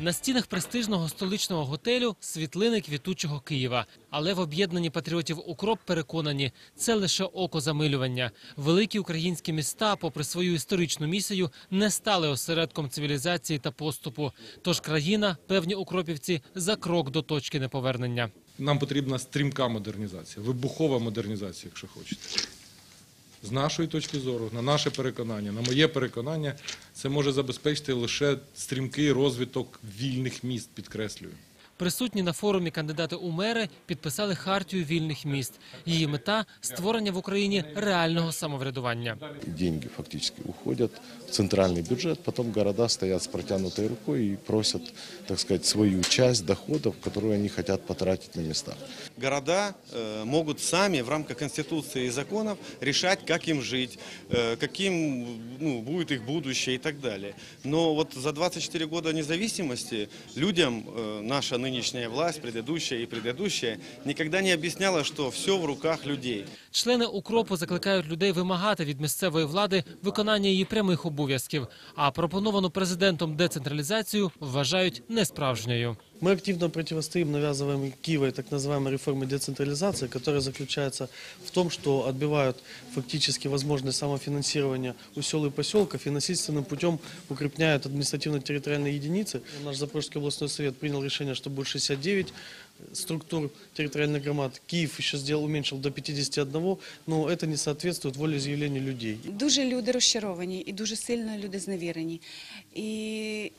На стінах престижного столичного готелю світлини квітучого Києва. Але в об'єднанні патріотів Укроп переконані, це лише окозамилювання. Великі українські міста, попри свою історичну місію, не стали осередком цивілізації та поступу. Тож країна, певні укропівці, за крок до точки неповернення. Нам потрібна стрімка модернізація, вибухова модернізація, якщо хочете. З нашої точки зору, на наше переконання, на моє переконання, це може забезпечити лише стрімкий розвиток вільних міст, підкреслюю. Присутні на форумі кандидати у мери підписали хартію вільних міст. Її мета створення в Україні реального самоврядування. деньги фактически уходят в центральный бюджет, потом города стоят с протянутой рукой и просят, так сказать, свою часть доходов, которую они хотят потратить на местах. Города э, могут сами в рамках Конституции и законов решать, как им жить, э, каким ну, будет их будущее и так далее. Но вот за 24 года независимости людям э, наша нынешняя власть, предыдущая и предыдущая, никогда не объясняла, что все в руках людей. Члени укропу закликають людей вимагати від місцевої влади виконання її прямих обов'язків. А пропоновану президентом децентралізацію вважають несправжньою. Мы активно противостоим навязываемой Киевой так называемой реформе децентрализации, которая заключается в том, что отбивают фактически возможность самофинансирования у сел и поселков и насильственным путем укрепняют административно-территориальные единицы. Наш Запорожский областной совет принял решение, что будет 69 структур территориальных громад. Киев еще сделал, уменьшил до 51, но это не соответствует волеизъявлению людей. Дуже люди розчаровані і дуже сильно люди зневірені. І,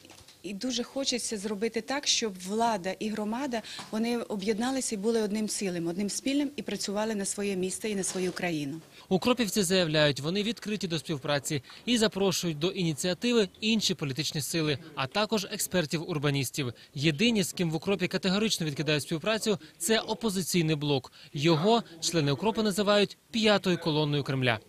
і дуже хочеться зробити так, щоб влада і громада вони об'єдналися і були одним цілим, одним спільним і працювали на своє місто і на свою країну. Укропівці заявляють, вони відкриті до співпраці і запрошують до ініціативи інші політичні сили, а також експертів-урбаністів. Єдині, з ким в укропі категорично відкидають співпрацю, це опозиційний блок. Його члени укропу називають п'ятою колонною Кремля.